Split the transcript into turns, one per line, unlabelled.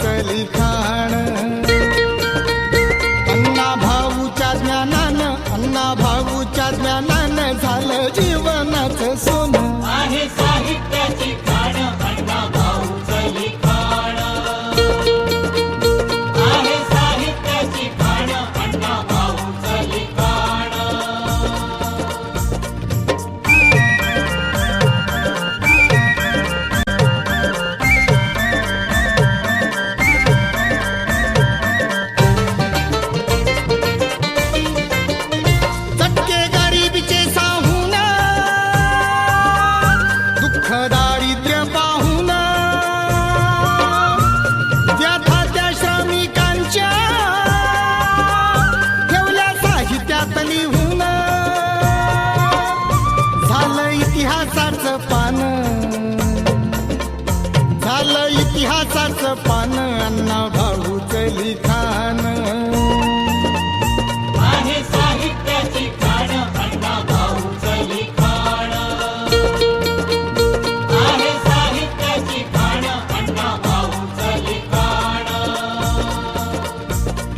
अण्णा भाऊच लिखाण अण्णा भाऊच्या ज्ञानानं अण्णा भाऊच्या ज्ञानानं झालं जीवनाचं सोनं.
आहे
साहित्य. दुःख दारिद्र्य पाहून त्या त्या श्रमिकांच्या ठेवल्या साहित्यात लिहून. झालं इतिहासाचं पान. झालं इतिहासाचं पान अण्णा भाऊचं लिखा